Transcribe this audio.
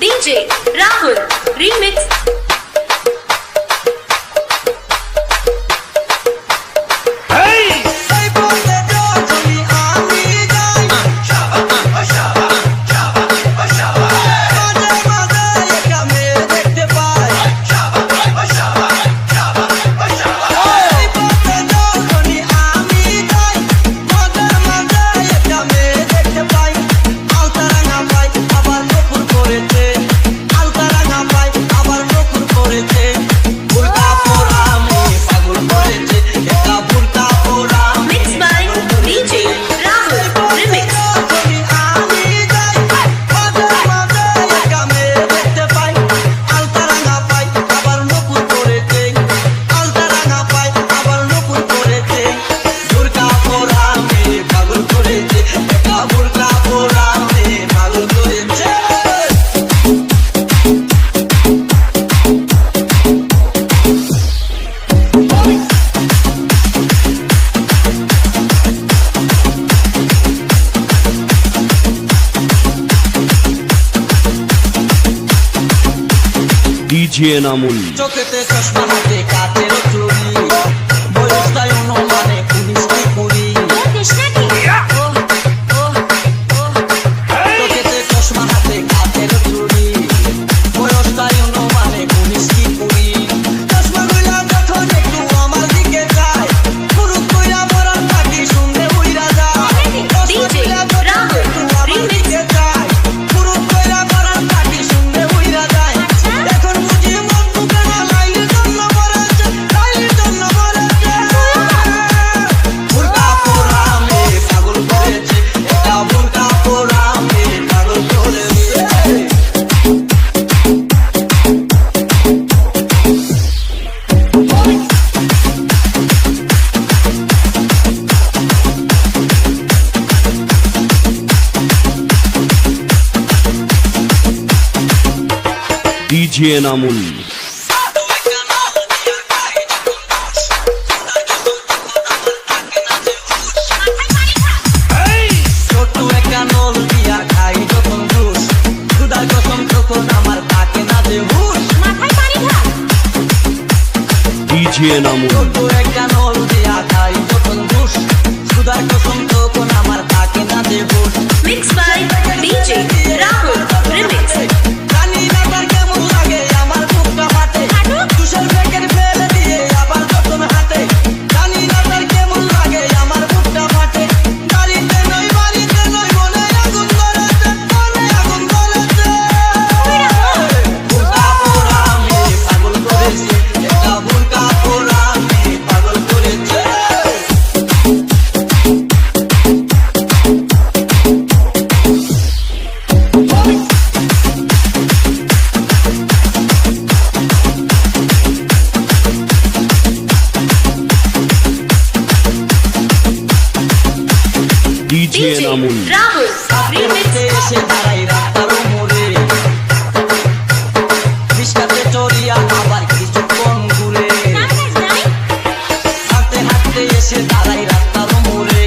DJ Rahul Remix. জিএনামুল চোখেতে চশমা হাতে কাঠের চুরি DJ Enamul DJ Enamul DJ নামুন। দাঁড়াই রাস্তার মোড়ে